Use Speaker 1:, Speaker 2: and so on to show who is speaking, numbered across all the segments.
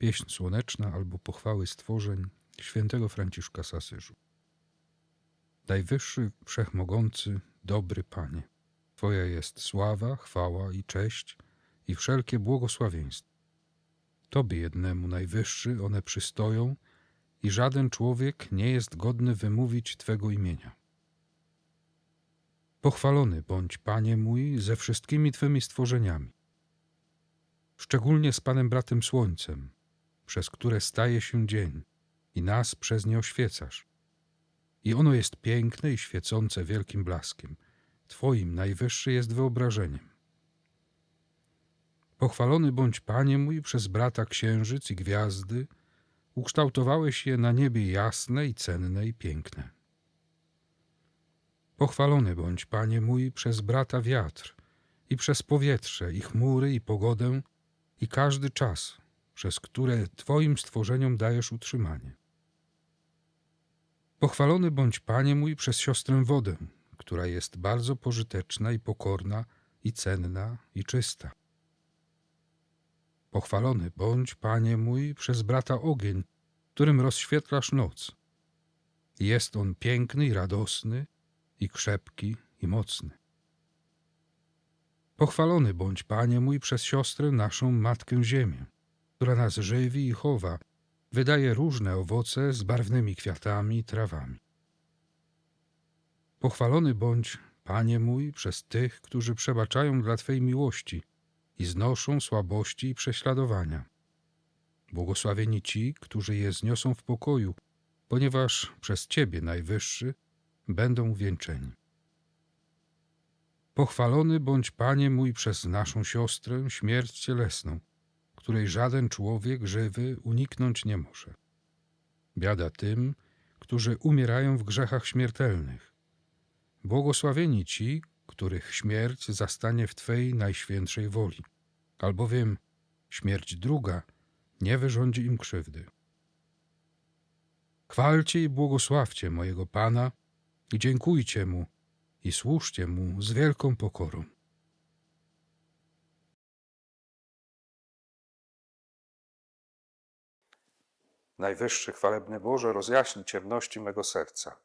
Speaker 1: Pieśń słoneczna albo pochwały stworzeń świętego Franciszka z Asyżu. Najwyższy, wszechmogący, dobry Panie, Twoja jest sława, chwała i cześć i wszelkie błogosławieństwo. Tobie jednemu najwyższy one przystoją i żaden człowiek nie jest godny wymówić Twego imienia. Pochwalony bądź, Panie mój, ze wszystkimi Twymi stworzeniami, szczególnie z Panem Bratem Słońcem, przez które staje się dzień i nas przez nie oświecasz. I ono jest piękne i świecące wielkim blaskiem. Twoim najwyższy jest wyobrażeniem. Pochwalony bądź, Panie mój, przez brata księżyc i gwiazdy, ukształtowałeś je na niebie jasne i cenne i piękne. Pochwalony bądź, Panie mój, przez brata wiatr i przez powietrze, i chmury, i pogodę, i każdy czas, przez które Twoim stworzeniom dajesz utrzymanie. Pochwalony bądź, Panie mój, przez siostrę wodę, która jest bardzo pożyteczna i pokorna, i cenna, i czysta. Pochwalony bądź, Panie mój, przez brata ogień, którym rozświetlasz noc. Jest on piękny i radosny, i krzepki, i mocny. Pochwalony bądź, Panie mój, przez siostrę naszą Matkę Ziemię, która nas żywi i chowa, wydaje różne owoce z barwnymi kwiatami i trawami. Pochwalony bądź, Panie mój, przez tych, którzy przebaczają dla Twej miłości i znoszą słabości i prześladowania. Błogosławieni ci, którzy je zniosą w pokoju, ponieważ przez Ciebie, Najwyższy, będą wieńczeni. Pochwalony bądź, Panie mój, przez naszą siostrę śmierć cielesną, której żaden człowiek żywy uniknąć nie może. Biada tym, którzy umierają w grzechach śmiertelnych. Błogosławieni ci, których śmierć zastanie w Twej najświętszej woli, albowiem śmierć druga nie wyrządzi im krzywdy. Chwalcie i błogosławcie mojego Pana i dziękujcie Mu i służcie Mu z wielką pokorą.
Speaker 2: Najwyższy chwalebny Boże, rozjaśnij ciemności mego serca.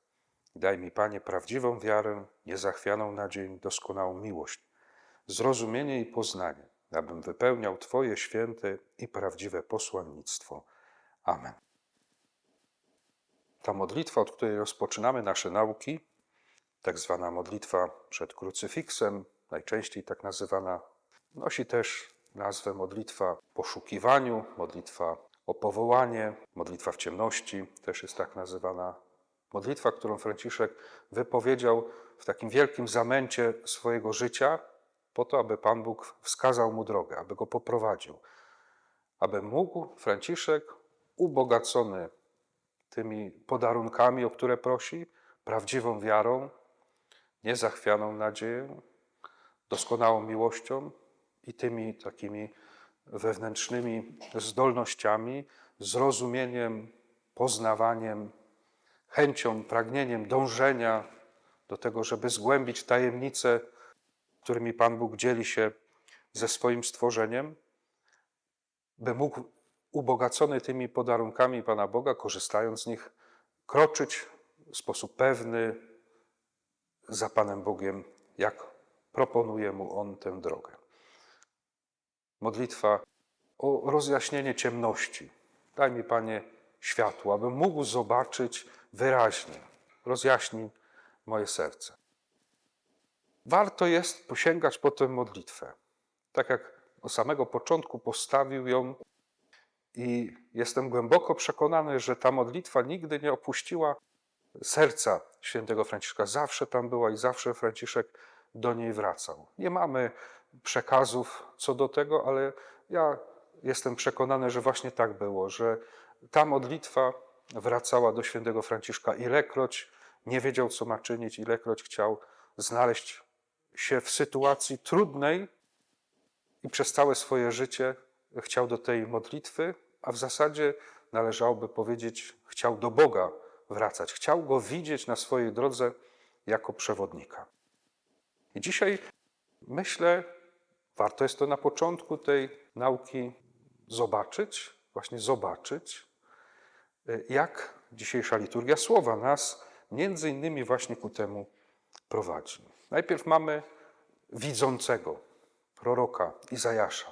Speaker 2: Daj mi, Panie, prawdziwą wiarę, niezachwianą nadzieję, doskonałą miłość, zrozumienie i poznanie, abym wypełniał Twoje święte i prawdziwe posłannictwo. Amen. Ta modlitwa, od której rozpoczynamy nasze nauki, tak zwana modlitwa przed krucyfiksem, najczęściej tak nazywana, nosi też nazwę modlitwa poszukiwaniu, modlitwa o powołanie, modlitwa w ciemności też jest tak nazywana. Modlitwa, którą Franciszek wypowiedział w takim wielkim zamęcie swojego życia, po to, aby Pan Bóg wskazał mu drogę, aby go poprowadził, aby mógł Franciszek, ubogacony tymi podarunkami, o które prosi, prawdziwą wiarą, niezachwianą nadzieją, doskonałą miłością i tymi takimi wewnętrznymi zdolnościami, zrozumieniem, poznawaniem, chęcią, pragnieniem dążenia do tego, żeby zgłębić tajemnice, którymi Pan Bóg dzieli się ze swoim stworzeniem, by mógł ubogacony tymi podarunkami Pana Boga, korzystając z nich, kroczyć w sposób pewny za Panem Bogiem, jak proponuje mu On tę drogę. Modlitwa o rozjaśnienie ciemności. Daj mi, Panie, światło, abym mógł zobaczyć wyraźnie. Rozjaśnij moje serce. Warto jest posięgać po tę modlitwę. Tak jak od samego początku postawił ją i jestem głęboko przekonany, że ta modlitwa nigdy nie opuściła serca świętego Franciszka. Zawsze tam była i zawsze Franciszek do niej wracał. Nie mamy przekazów co do tego, ale ja jestem przekonany, że właśnie tak było, że ta modlitwa wracała do świętego Franciszka, ilekroć nie wiedział, co ma czynić, ilekroć chciał znaleźć się w sytuacji trudnej i przez całe swoje życie chciał do tej modlitwy, a w zasadzie należałoby powiedzieć, chciał do Boga wracać, chciał go widzieć na swojej drodze jako przewodnika. I dzisiaj myślę, warto jest to na początku tej nauki zobaczyć, właśnie zobaczyć, y, jak dzisiejsza liturgia słowa nas między innymi właśnie ku temu prowadzi. Najpierw mamy widzącego, proroka Izajasza.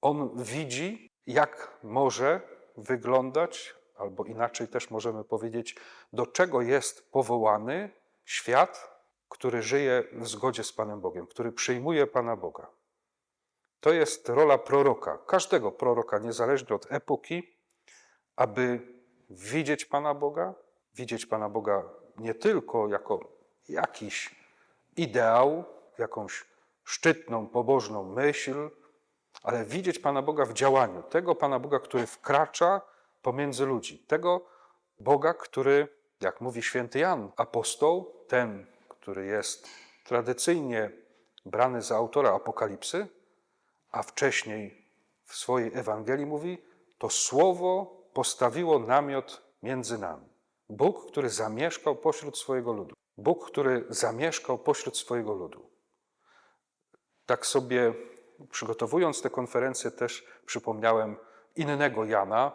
Speaker 2: On widzi, jak może wyglądać, albo inaczej też możemy powiedzieć, do czego jest powołany świat, który żyje w zgodzie z Panem Bogiem, który przyjmuje Pana Boga. To jest rola proroka, każdego proroka, niezależnie od epoki, aby widzieć Pana Boga, widzieć Pana Boga nie tylko jako jakiś ideał, jakąś szczytną, pobożną myśl, ale widzieć Pana Boga w działaniu, tego Pana Boga, który wkracza pomiędzy ludzi, tego Boga, który, jak mówi święty Jan, apostoł, ten, który jest tradycyjnie brany za autora Apokalipsy, a wcześniej w swojej Ewangelii mówi, to słowo postawiło namiot między nami. Bóg, który zamieszkał pośród swojego ludu. Bóg, który zamieszkał pośród swojego ludu. Tak sobie przygotowując tę konferencję też przypomniałem innego Jana,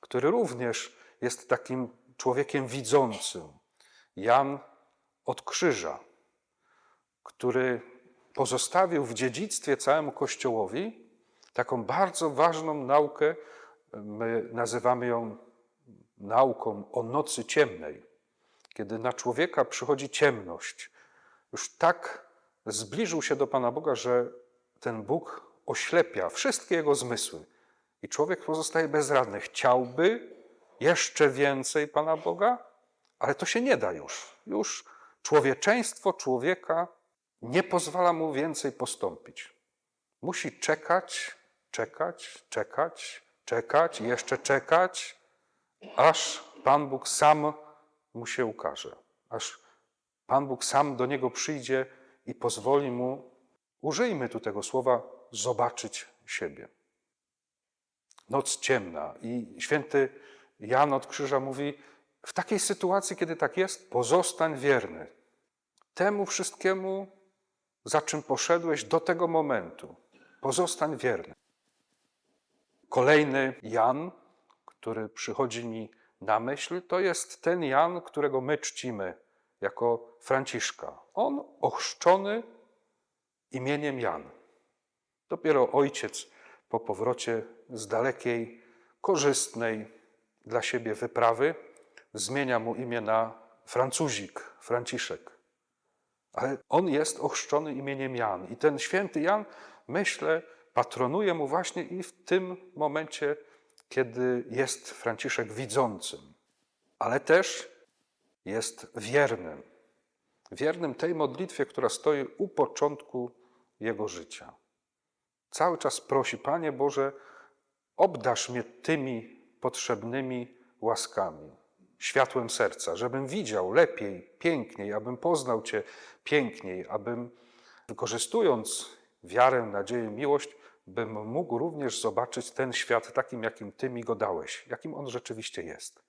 Speaker 2: który również jest takim człowiekiem widzącym. Jan od krzyża, który pozostawił w dziedzictwie całemu Kościołowi taką bardzo ważną naukę, my nazywamy ją nauką o nocy ciemnej, kiedy na człowieka przychodzi ciemność. Już tak zbliżył się do Pana Boga, że ten Bóg oślepia wszystkie jego zmysły i człowiek pozostaje bezradny. Chciałby jeszcze więcej Pana Boga, ale to się nie da już. Już człowieczeństwo człowieka nie pozwala mu więcej postąpić. Musi czekać, czekać, czekać, czekać, jeszcze czekać, aż Pan Bóg sam mu się ukaże. Aż Pan Bóg sam do niego przyjdzie i pozwoli mu, użyjmy tu tego słowa, zobaczyć siebie. Noc ciemna i święty Jan od Krzyża mówi, w takiej sytuacji, kiedy tak jest, pozostań wierny temu wszystkiemu, za czym poszedłeś do tego momentu. Pozostań wierny. Kolejny Jan, który przychodzi mi na myśl, to jest ten Jan, którego my czcimy jako Franciszka. On ochrzczony imieniem Jan. Dopiero ojciec po powrocie z dalekiej, korzystnej dla siebie wyprawy zmienia mu imię na Francuzik, Franciszek. Ale on jest ochrzczony imieniem Jan. I ten święty Jan, myślę, patronuje mu właśnie i w tym momencie, kiedy jest Franciszek widzącym, ale też jest wiernym. Wiernym tej modlitwie, która stoi u początku jego życia. Cały czas prosi, Panie Boże, obdasz mnie tymi potrzebnymi łaskami, światłem serca, żebym widział lepiej, piękniej, abym poznał Cię piękniej, abym wykorzystując wiarę, nadzieję, miłość, bym mógł również zobaczyć ten świat takim, jakim Ty mi go dałeś, jakim on rzeczywiście jest.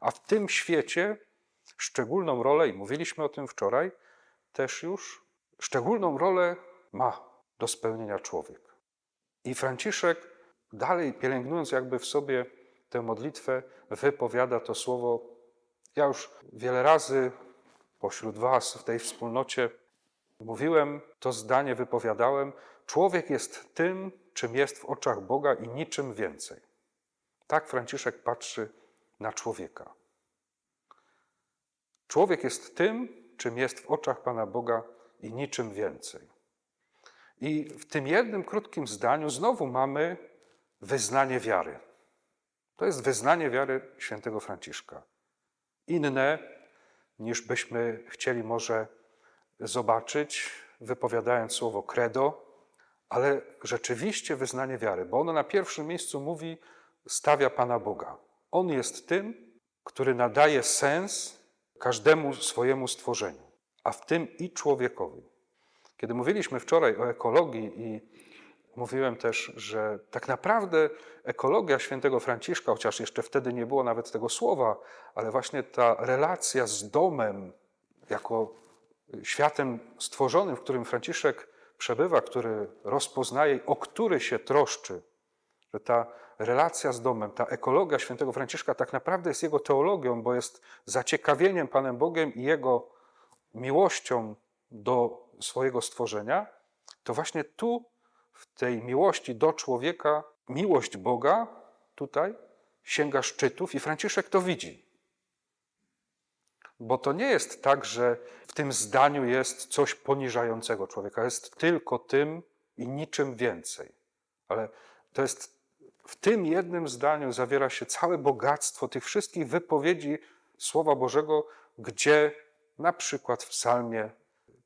Speaker 2: A w tym świecie szczególną rolę, i mówiliśmy o tym wczoraj, też już szczególną rolę ma do spełnienia człowiek. I Franciszek, dalej pielęgnując jakby w sobie tę modlitwę, wypowiada to słowo. Ja już wiele razy pośród Was w tej wspólnocie mówiłem, to zdanie wypowiadałem. Człowiek jest tym, czym jest w oczach Boga i niczym więcej. Tak Franciszek patrzy na człowieka. Człowiek jest tym, czym jest w oczach Pana Boga i niczym więcej. I w tym jednym krótkim zdaniu znowu mamy wyznanie wiary. To jest wyznanie wiary świętego Franciszka. Inne niż byśmy chcieli może zobaczyć, wypowiadając słowo credo, ale rzeczywiście wyznanie wiary, bo ono na pierwszym miejscu mówi, stawia Pana Boga. On jest tym, który nadaje sens każdemu swojemu stworzeniu, a w tym i człowiekowi. Kiedy mówiliśmy wczoraj o ekologii i mówiłem też, że tak naprawdę ekologia świętego Franciszka, chociaż jeszcze wtedy nie było nawet tego słowa, ale właśnie ta relacja z domem jako światem stworzonym, w którym Franciszek przebywa, który rozpoznaje, o który się troszczy, że ta relacja z domem, ta ekologia świętego Franciszka tak naprawdę jest jego teologią, bo jest zaciekawieniem Panem Bogiem i jego miłością do swojego stworzenia, to właśnie tu, w tej miłości do człowieka, miłość Boga tutaj sięga szczytów i Franciszek to widzi. Bo to nie jest tak, że w tym zdaniu jest coś poniżającego człowieka, jest tylko tym i niczym więcej. Ale to jest w tym jednym zdaniu zawiera się całe bogactwo tych wszystkich wypowiedzi Słowa Bożego, gdzie na przykład w Psalmie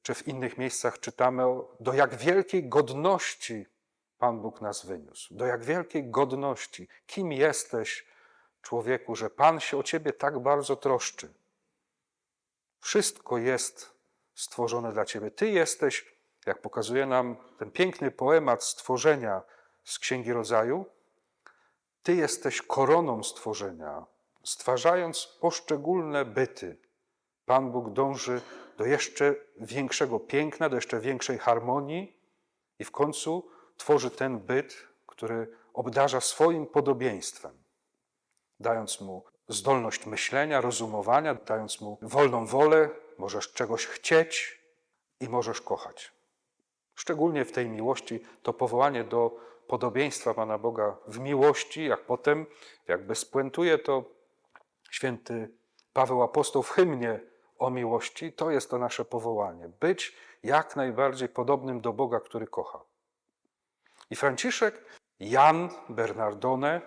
Speaker 2: czy w innych miejscach czytamy, do jak wielkiej godności Pan Bóg nas wyniósł. Do jak wielkiej godności. Kim jesteś, człowieku, że Pan się o ciebie tak bardzo troszczy. Wszystko jest stworzone dla ciebie. Ty jesteś, jak pokazuje nam ten piękny poemat stworzenia z Księgi Rodzaju, ty jesteś koroną stworzenia. Stwarzając poszczególne byty, Pan Bóg dąży do jeszcze większego piękna, do jeszcze większej harmonii i w końcu tworzy ten byt, który obdarza swoim podobieństwem, dając mu zdolność myślenia, rozumowania, dając mu wolną wolę, możesz czegoś chcieć i możesz kochać. Szczególnie w tej miłości to powołanie do podobieństwa Pana Boga w miłości, jak potem jakby spuentuje to święty Paweł Apostoł w hymnie o miłości, to jest to nasze powołanie. Być jak najbardziej podobnym do Boga, który kocha. I Franciszek, Jan Bernardone,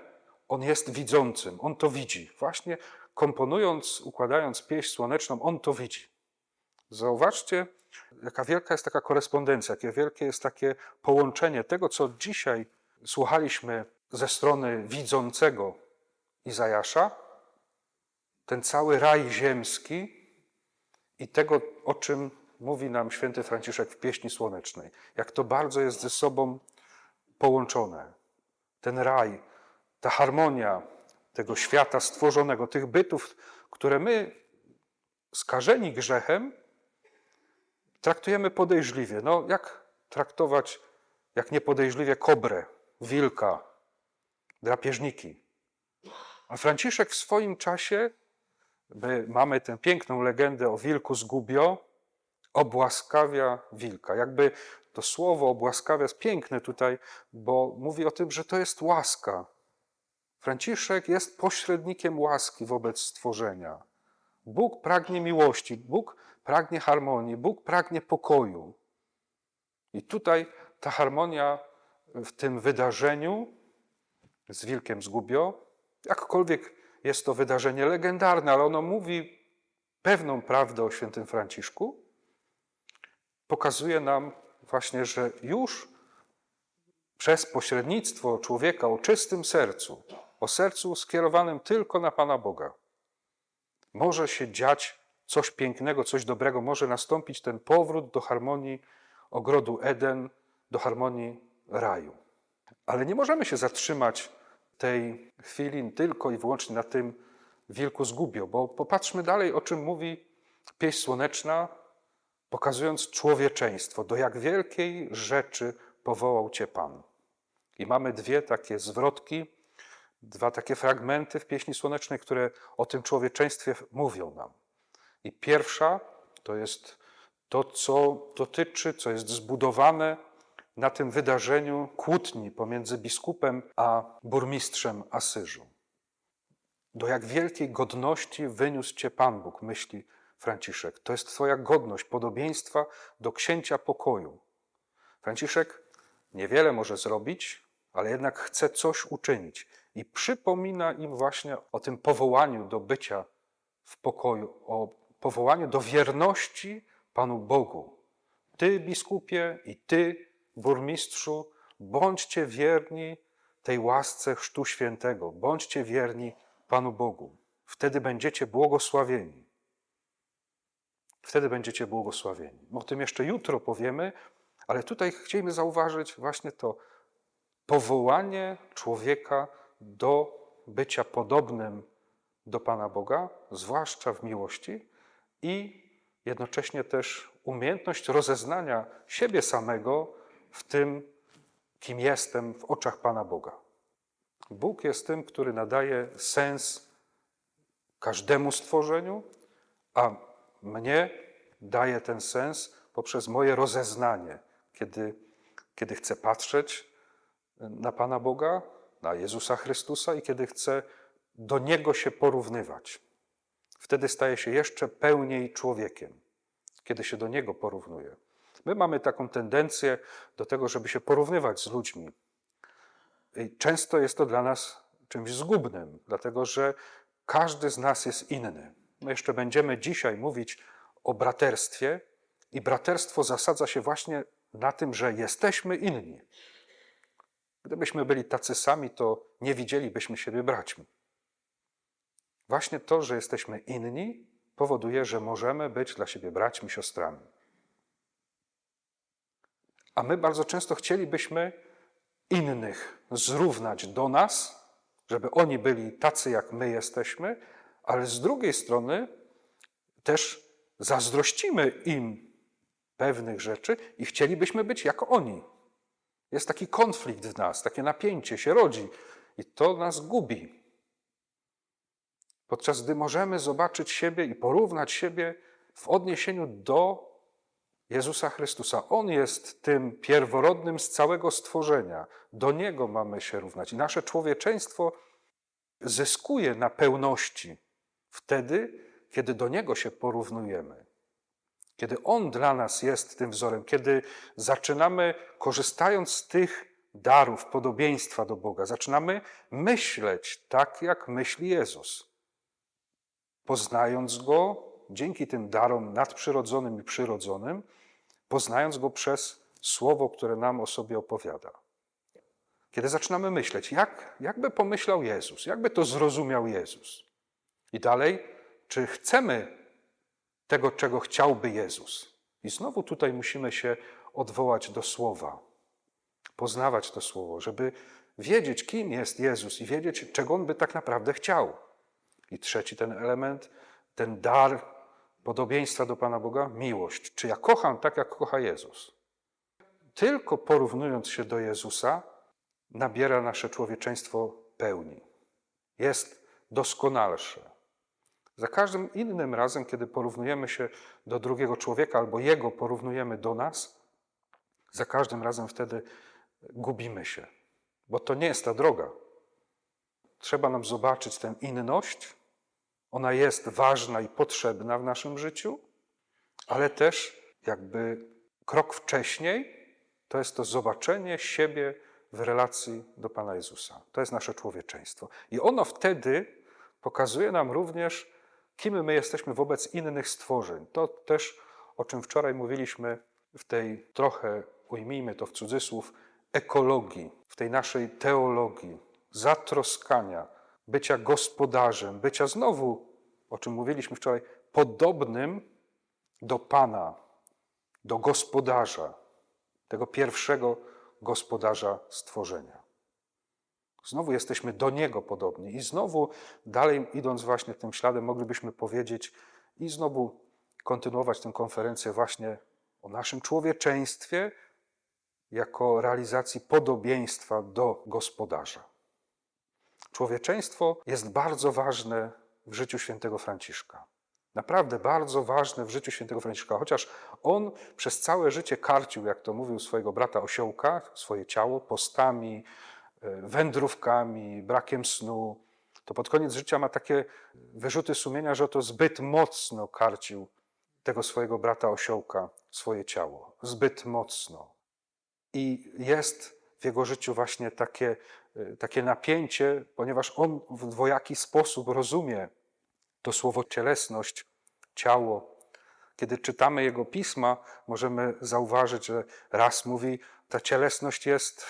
Speaker 2: on jest widzącym, on to widzi. Właśnie komponując, układając pieśń słoneczną, on to widzi. Zauważcie, jaka wielka jest taka korespondencja, jakie wielkie jest takie połączenie tego, co dzisiaj słuchaliśmy ze strony widzącego Izajasza, ten cały raj ziemski i tego, o czym mówi nam święty Franciszek w pieśni słonecznej. Jak to bardzo jest ze sobą połączone. Ten raj, ta harmonia tego świata stworzonego, tych bytów, które my, skażeni grzechem, traktujemy podejrzliwie. No, jak traktować, jak niepodejrzliwie kobrę, wilka, drapieżniki? A Franciszek w swoim czasie, my mamy tę piękną legendę o wilku z Gubio, obłaskawia wilka. Jakby to słowo obłaskawia jest piękne tutaj, bo mówi o tym, że to jest łaska. Franciszek jest pośrednikiem łaski wobec stworzenia. Bóg pragnie miłości, Bóg pragnie harmonii, Bóg pragnie pokoju. I tutaj ta harmonia w tym wydarzeniu z wilkiem zgubio, jakkolwiek jest to wydarzenie legendarne, ale ono mówi pewną prawdę o świętym Franciszku, pokazuje nam właśnie, że już przez pośrednictwo człowieka o czystym sercu, o sercu skierowanym tylko na Pana Boga, może się dziać coś pięknego, coś dobrego, może nastąpić ten powrót do harmonii ogrodu Eden, do harmonii raju. Ale nie możemy się zatrzymać tej chwili tylko i wyłącznie na tym wilku zgubio, bo popatrzmy dalej, o czym mówi pieśń słoneczna, pokazując człowieczeństwo, do jak wielkiej rzeczy powołał Cię Pan. I mamy dwie takie zwrotki, dwa takie fragmenty w pieśni słonecznej, które o tym człowieczeństwie mówią nam. I pierwsza to jest to, co dotyczy, co jest zbudowane na tym wydarzeniu kłótni pomiędzy biskupem a burmistrzem Asyżu. Do jak wielkiej godności wyniósł Cię Pan Bóg, myśli Franciszek. To jest Twoja godność, podobieństwa do księcia pokoju. Franciszek niewiele może zrobić, ale jednak chce coś uczynić i przypomina im właśnie o tym powołaniu do bycia w pokoju, o powołaniu do wierności Panu Bogu. Ty, biskupie, i ty, burmistrzu, bądźcie wierni tej łasce Chrztu Świętego, bądźcie wierni Panu Bogu. Wtedy będziecie błogosławieni. Wtedy będziecie błogosławieni. O tym jeszcze jutro powiemy, ale tutaj chcielibyśmy zauważyć właśnie to powołanie człowieka do bycia podobnym do Pana Boga, zwłaszcza w miłości, i jednocześnie też umiejętność rozeznania siebie samego w tym, kim jestem w oczach Pana Boga. Bóg jest tym, który nadaje sens każdemu stworzeniu, a mnie daje ten sens poprzez moje rozeznanie, kiedy, kiedy chcę patrzeć na Pana Boga, na Jezusa Chrystusa i kiedy chcę do Niego się porównywać. Wtedy staje się jeszcze pełniej człowiekiem, kiedy się do Niego porównuje. My mamy taką tendencję do tego, żeby się porównywać z ludźmi. I często jest to dla nas czymś zgubnym, dlatego że każdy z nas jest inny. My jeszcze będziemy dzisiaj mówić o braterstwie, i braterstwo zasadza się właśnie na tym, że jesteśmy inni. Gdybyśmy byli tacy sami, to nie widzielibyśmy siebie braćmi. Właśnie to, że jesteśmy inni, powoduje, że możemy być dla siebie braćmi, siostrami. A my bardzo często chcielibyśmy innych zrównać do nas, żeby oni byli tacy, jak my jesteśmy, ale z drugiej strony też zazdrościmy im pewnych rzeczy i chcielibyśmy być jak oni. Jest taki konflikt w nas, takie napięcie się rodzi i to nas gubi. Podczas gdy możemy zobaczyć siebie i porównać siebie w odniesieniu do Jezusa Chrystusa. On jest tym pierworodnym z całego stworzenia. Do Niego mamy się równać. I nasze człowieczeństwo zyskuje na pełności wtedy, kiedy do Niego się porównujemy. Kiedy On dla nas jest tym wzorem, kiedy zaczynamy, korzystając z tych darów, podobieństwa do Boga, zaczynamy myśleć tak, jak myśli Jezus. Poznając Go dzięki tym darom nadprzyrodzonym i przyrodzonym, poznając Go przez słowo, które nam o sobie opowiada. Kiedy zaczynamy myśleć, jak, jakby pomyślał Jezus, jakby to zrozumiał Jezus. I dalej, czy chcemy tego, czego chciałby Jezus. I znowu tutaj musimy się odwołać do słowa, poznawać to słowo, żeby wiedzieć, kim jest Jezus i wiedzieć, czego on by tak naprawdę chciał. I trzeci ten element, ten dar podobieństwa do Pana Boga, miłość. Czy ja kocham tak, jak kocha Jezus? Tylko porównując się do Jezusa, nabiera nasze człowieczeństwo pełni. Jest doskonalsze. Za każdym innym razem, kiedy porównujemy się do drugiego człowieka albo jego porównujemy do nas, za każdym razem wtedy gubimy się, bo to nie jest ta droga. Trzeba nam zobaczyć tę inność. Ona jest ważna i potrzebna w naszym życiu, ale też jakby krok wcześniej to jest to zobaczenie siebie w relacji do Pana Jezusa. To jest nasze człowieczeństwo. I ono wtedy pokazuje nam również, kim my jesteśmy wobec innych stworzeń. To też, o czym wczoraj mówiliśmy w tej trochę, ujmijmy to w cudzysłów, ekologii, w tej naszej teologii, zatroskania, bycia gospodarzem, bycia znowu, o czym mówiliśmy wczoraj, podobnym do Pana, do gospodarza, tego pierwszego gospodarza stworzenia. Znowu jesteśmy do Niego podobni. I znowu, dalej idąc właśnie tym śladem, moglibyśmy powiedzieć i znowu kontynuować tę konferencję właśnie o naszym człowieczeństwie jako realizacji podobieństwa do gospodarza. Człowieczeństwo jest bardzo ważne w życiu świętego Franciszka. Naprawdę bardzo ważne w życiu świętego Franciszka, chociaż on przez całe życie karcił, jak to mówił swojego brata osiołka, swoje ciało postami, E, wędrówkami, brakiem snu, to pod koniec życia ma takie wyrzuty sumienia, że to zbyt mocno karcił tego swojego brata osiołka, swoje ciało. Zbyt mocno. I jest w jego życiu właśnie takie, e, takie napięcie, ponieważ on w dwojaki sposób rozumie to słowo cielesność, ciało. Kiedy czytamy jego pisma, możemy zauważyć, że raz mówi, ta cielesność jest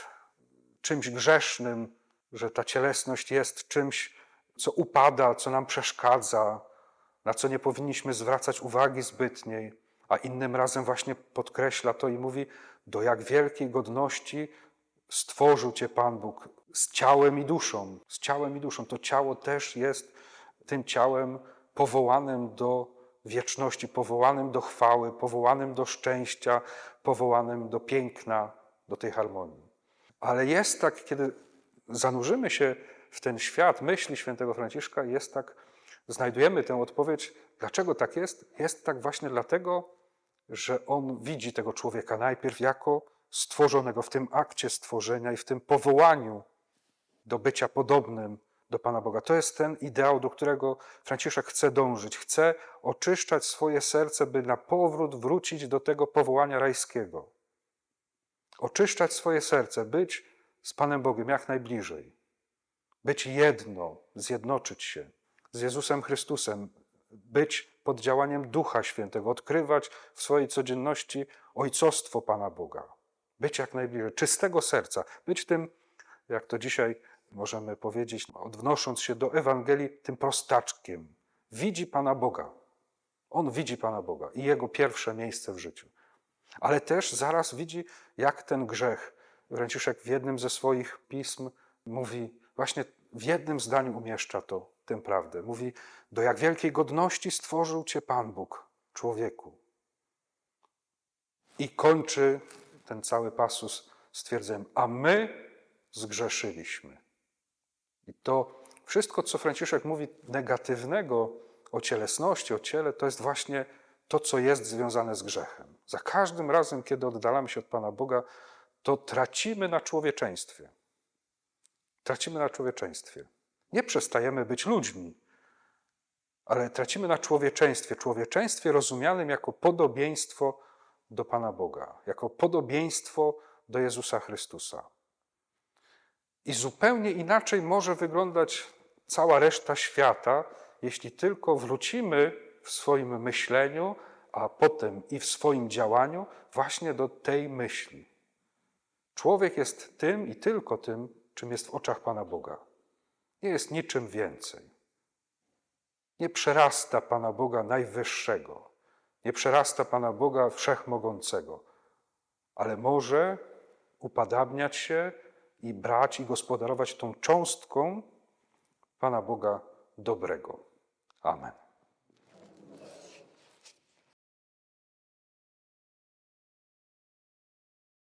Speaker 2: czymś grzesznym, że ta cielesność jest czymś, co upada, co nam przeszkadza, na co nie powinniśmy zwracać uwagi zbytniej, a innym razem właśnie podkreśla to i mówi: Do jak wielkiej godności stworzył Cię Pan Bóg z ciałem i duszą. Z ciałem i duszą. To ciało też jest tym ciałem powołanym do wieczności, powołanym do chwały, powołanym do szczęścia, powołanym do piękna, do tej harmonii. Ale jest tak, kiedy zanurzymy się w ten świat myśli świętego Franciszka, jest tak, znajdujemy tę odpowiedź, dlaczego tak jest. Jest tak właśnie dlatego, że on widzi tego człowieka najpierw jako stworzonego w tym akcie stworzenia i w tym powołaniu do bycia podobnym do Pana Boga. To jest ten ideał, do którego Franciszek chce dążyć. Chce oczyszczać swoje serce, by na powrót wrócić do tego powołania rajskiego. Oczyszczać swoje serce, być z Panem Bogiem jak najbliżej. Być jedno, zjednoczyć się z Jezusem Chrystusem, być pod działaniem Ducha Świętego, odkrywać w swojej codzienności ojcostwo Pana Boga. Być jak najbliżej, czystego serca, być tym, jak to dzisiaj możemy powiedzieć, odnosząc się do Ewangelii, tym prostaczkiem. Widzi Pana Boga. On widzi Pana Boga i jego pierwsze miejsce w życiu. Ale też zaraz widzi, jak ten grzech. Franciszek w jednym ze swoich pism mówi, właśnie w jednym zdaniu umieszcza to, tę prawdę. Mówi, do jak wielkiej godności stworzył Cię Pan Bóg, człowieku. I kończy ten cały pasus stwierdzeniem, a my zgrzeszyliśmy. I to wszystko, co Franciszek mówi negatywnego o cielesności, o ciele, to jest właśnie to, co jest związane z grzechem. Za każdym razem, kiedy oddalamy się od Pana Boga, to tracimy na człowieczeństwie. Tracimy na człowieczeństwie. Nie przestajemy być ludźmi, ale tracimy na człowieczeństwie. Człowieczeństwie rozumianym jako podobieństwo do Pana Boga, jako podobieństwo do Jezusa Chrystusa. I zupełnie inaczej może wyglądać cała reszta świata, jeśli tylko wrócimy w swoim myśleniu, a potem i w swoim działaniu właśnie do tej myśli. Człowiek jest tym i tylko tym, czym jest w oczach Pana Boga. Nie jest niczym więcej. Nie przerasta Pana Boga najwyższego, nie przerasta Pana Boga wszechmogącego, ale może upadabniać się i brać i gospodarować tą cząstką Pana Boga dobrego. Amen.